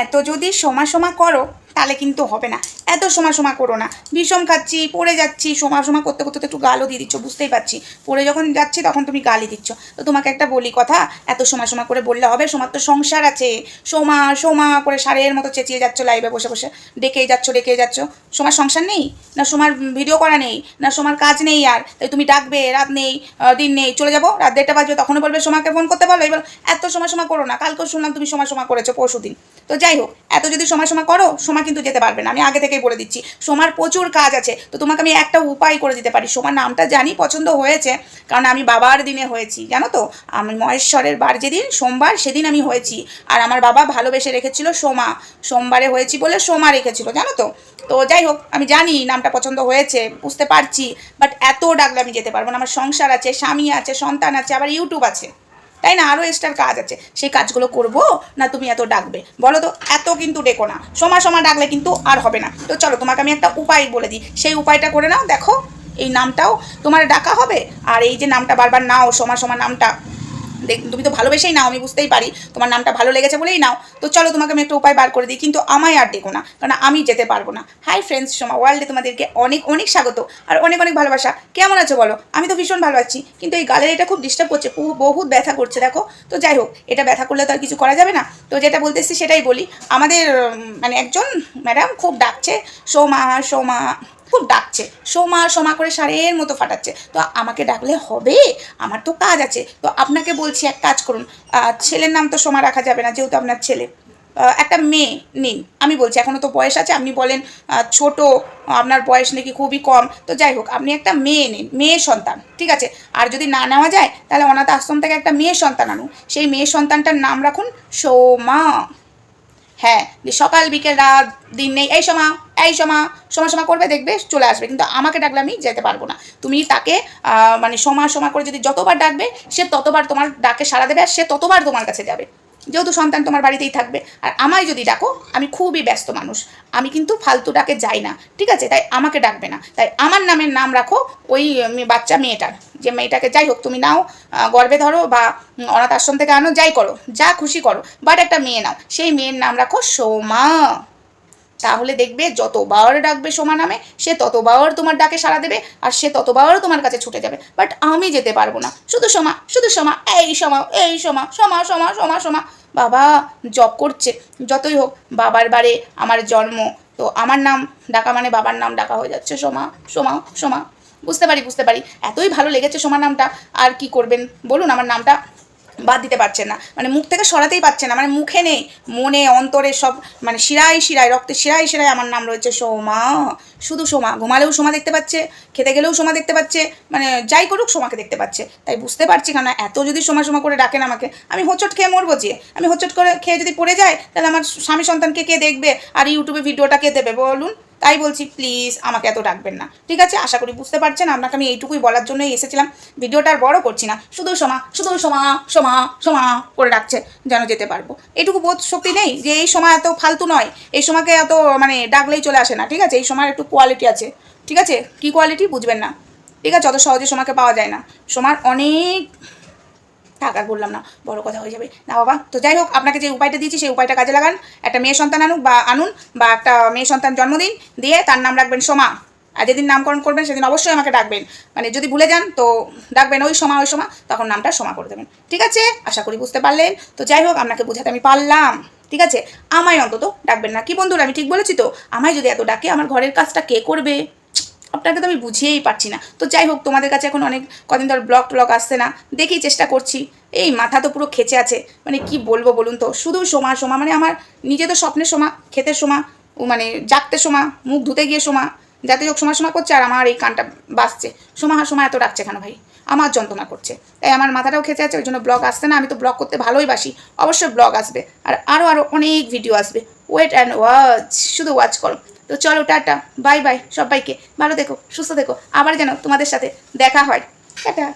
এত যদি সমা সমা করো, তাহলে কিন্তু হবে না। এত সমা সমা করো না। বিষম খাচ্ছি, পড়ে যাচ্ছি, সমা সমা করতে করতে তো একটু গালও দিয়ে দিচ্ছ, বুঝতেই পারছি। পড়ে যখন যাচ্ছি তখন তুমি গালি দিচ্ছ। তো তোমাকে একটা বলি কথা, এত সমা সমা করে বললে হবে, সোমার তো সংসার আছে। সোমা সোমা করে সারের মতো চেঁচিয়ে যাচ্ছ লাইভে বসে বসে। ডেকেই যাচ্ছ ডেকেই যাচ্ছ। সোমার সংসার নেই? না সোমার ভিডিও করা নেই? না সোমার কাজ নেই আর? তাই তুমি ডাকবে, রাত নেই দিন নেই, চলে যাব? রাত দেড়টা বাজবে, তখনও বলবে, সোমাকে ফোন করতে বলো? এবার এত সময় সময় করো না। কালকেও শুনলাম তুমি সময় সময় করেছ পরশু দিন তো যাই হোক, এত যদি সময় সময় করো, সোমা কিন্তু যেতে পারবে না। আমি আগে থেকেই বলে দিচ্ছি, সোমার প্রচুর কাজ আছে। তো তোমাকে আমি একটা উপায় করে দিতে পারি। সোমার নামটা জানি, পছন্দ হয়েছে, কারণ আমি বাবার দিনে হয়েছি, জানো তো? আমি মহেশ্বরের বার যেদিন, সোমবার সেদিন আমি হয়েছি। আর আমার বাবা ভালোবেসে রেখেছিল সোমা। সোমবারে হয়েছি বলে সোমা রেখেছিল, জানো তো? তো যাই হোক, আমি জানি নামটা পছন্দ হয়েছে, বুঝতে পারছি বাট এত ডাকলে আমি যেতে পারব না। আমার সংসার আছে, স্বামী আছে, সন্তান আছে, আবার ইউটিউব আছে। তাই না? আরও এক্সট্রার কাজ আছে। সেই কাজগুলো করব, না তুমি এত ডাকবে। বলো তো, এত কিন্তু ডেকো না। সময় সময় ডাকলে কিন্তু আর হবে না। তো চলো, তোমাকে আমি একটা উপায় বলে দিই। সেই উপায়টা করে নাও, দেখো। এই নামটাও তোমার ডাকা হবে। আর এই যে নামটা বারবার নাও সময় সময় নামটা। তুমি তো ভালোবেসেই নাও, আমি বুঝতেই পারি। তোমার নামটা ভালো লেগেছে বলেই নাও। তো চলো তোমাকে আমি একটা উপায় বার করে দিই, কিন্তু আমায় আর ডেকো না, কারণ আমি যেতে পারব না। হাই ফ্রেন্ডস সোমা ওয়ার্ল্ডে তোমাদেরকে অনেক অনেক স্বাগত, আর অনেক অনেক ভালোবাসা। কেমন আছো বলো? আমি তো ভীষণ ভালো আছি, কিন্তু এই গালের এটা খুব ডিস্টার্ব করছে বহুত ব্যথা করছে, দেখো। তো যাই হোক, এটা ব্যথা করলে তো আর কিছু করা যাবে না। তো যেটা বলতেছি সেটাই বলি। আমাদের মানে একজন ম্যাডাম খুব ডাকছে, সোমা সোমা খুব ডাকছে, সোমা সোমা করে সারের মতো ফাটাচ্ছে। তো আমাকে ডাকলে হবে? আমার তো কাজ আছে। তো আপনাকে বলছি এক কাজ করুন। ছেলের নাম তো সোমা রাখা যাবে না, যেহেতু আপনার ছেলে। একটা মেয়ে নিন। আমি বলছি এখনও তো বয়স আছে, আপনি বলেন ছোট, আপনার বয়স নাকি খুবই কম। তো যাই হোক, আপনি একটা মেয়ে নিন, মেয়ে সন্তান, ঠিক আছে? আর যদি না নেওয়া যায়, তাহলে অনাথ আশ্রম থেকে একটা মেয়ে সন্তান আনুন। সেই মেয়ে সন্তানটার নাম রাখুন সোমা। হ্যাঁ সকাল, বিকেল, রাত, দিন নেই, এই সময় এই সময় সময় সময় করবে, দেখবে, চলে আসবে। কিন্তু আমাকে ডাকলে আমি যেতে পারব না। তুমি তাকে মানে সময় সময় করে যদি যতবার ডাকবে, সে ততবার তোমার ডাকে সারা দেবে, আর সে ততবার তোমার কাছে যাবে। যেহেতু সন্তান তোমার বাড়িতেই থাকবে। আর আমায় যদি ডাকো, আমি খুবই ব্যস্ত মানুষ। আমি কিন্তু ফালতু ডাকে যাই না, ঠিক আছে? তাই আমাকে ডাকবে না। তাই আমার নামের নাম রাখো ওই বাচ্চা মেয়েটার। যে মেয়েটাকে যাই হোক, তুমি নাও গর্বে ধরো বা অনাথ আশ্রম থেকে আনো, যাই করো, যা খুশি করো। বাট একটা মেয়ে নাও, সেই মেয়ের নাম রাখো সোমা। তাহলে দেখবে যতবার ডাকবে সোমা নামে, সে ততবার তোমার ডাকে সাড়া দেবে আর সে ততবার তোমার কাছে ছুটে যাবে। বাট আমি যেতে পারব না। শুধু সোমা শুধু সোমা, এই সোমা এই সোমা সোমা সোমা সোমা সোমা। বাবা জব করছে, যতই হোক, বাবার বারে আমার জন্ম। তো আমার নাম ডাকা মানে বাবার নাম ডাকা হয়ে যাচ্ছে সোমা সোমা সোমা। বুঝতে পারি বুঝতে পারি। এতই ভালো লেগেছে সোমা নামটা। আর কি করবেন? বলুন আমার নামটা। বাদ দিতে পারছেন না। মানে মুখ থেকে সরাতেই পারছেন না। মানে মুখে নেই, মনে, অন্তরে সব মানে শিরায় শিরায়, রক্তে শিরায় শিরায় আমার নাম রয়েছে সোমা। শুধু সোমা, ঘুমালেও সোমা দেখতে পাচ্ছে, খেতে গেলেও সোমা দেখতে পাচ্ছে মানে যাই করুক সোমাকে দেখতে পাচ্ছে। তাই বুঝতে পারছি কেন এত যদি সোমা সোমা করে ডাকেন আমাকে, আমি হোঁচট খেয়ে মরবো যে? আমি হোঁচট করে খেয়ে যদি পড়ে যায়, তাহলে আমার স্বামী সন্তানকে কে দেখবে? আর ইউটিউবে ভিডিওটা কে দেবে? বলুন। তাই বলছি প্লিজ আমাকে এত ডাকবেন না। ঠিক আছে? আশা করি বুঝতে পারছেন। আপনাকে আমি এইটুকুই বলার জন্যই এসেছিলাম। ভিডিওটা আর বড় করছি না। শুধু সমা শুধু সমা সমা সমা করে ডাকছে, যেন যেতে পারব। এটুকু বোধ শক্তি নেই যে এই সময় এত ফালতু নয়। এই সময়কে এত মানে ডাকলেই চলে আসে না। ঠিক আছে? এই সময় একটু কোয়ালিটি আছে। ঠিক আছে? কি কোয়ালিটি বুঝবেন না। ঠিক আছে? অত সহজে সময়কে পাওয়া যায় না। সোমার অনেক থাক, আর বললাম না, বড় কথা হয়ে যাবে। না বাবা, তো যাই হোক, আপনাকে যে উপায়টা দিয়েছি, সেই উপায়টা কাজে লাগান। একটা মেয়ে সন্তান আনুক বা আনুন, বা একটা মেয়ে সন্তান জন্মদিন দিয়ে তার নাম রাখবেন সোমা। আর যেদিন নামকরণ করবেন, সেদিন অবশ্যই আমাকে ডাকবেন। মানে যদি ভুলে যান, তো ডাকবেন ওই সময় ওই সময় তখন নামটা সোমা করে দেবেন। ঠিক আছে? আশা করি বুঝতে পারলেন। তো যাই হোক, আপনাকে বোঝাতে আমি পারলাম। ঠিক আছে? আমায় অন্তত ডাকবেন না। কি বন্ধুরা, আমি ঠিক বলেছি তো? আমায় যদি এত ডাকে, আমার ঘরের কাজটা কে করবে? আপনাকে তো আমি বুঝিয়েই পারছি না। তো যাই হোক, তোমাদের কাছে এখন অনেক কদিন ধর ব্লগ ট্লগ আসছে না দেখি চেষ্টা করছি। এই মাথা তো পুরো খেচে আছে। মানে কি বলব বলুন তো? শুধু সোমা সোমা মানে আমার নিজে তো স্বপ্নের সোমা খেতে সোমা মানে জাগতে সোমা, মুখ ধুতে গিয়ে সোমা। যাতে হোক সময় সময় করছে আর আমার এই কানটা বাজছে সোমা সোমা এত ডাকছে কেন ভাই? আমার যন্ত্রণা করছে। তাই আমার মাথাটাও খেচে আছে, ওই জন্য ব্লগ আসছে না। আমি তো ব্লগ করতে ভালোই বাসি। অবশ্যই ব্লগ আসবে। আর আরও আরও অনেক ভিডিও আসবে। ওয়েট অ্যান্ড ওয়াচ শুধু ওয়াচ করো। তো চলো, টাটা, বাই বাই সবাইকে। ভালো দেখো সুস্থ দেখো আবার যেন তোমাদের সাথে দেখা হয়। টাটা।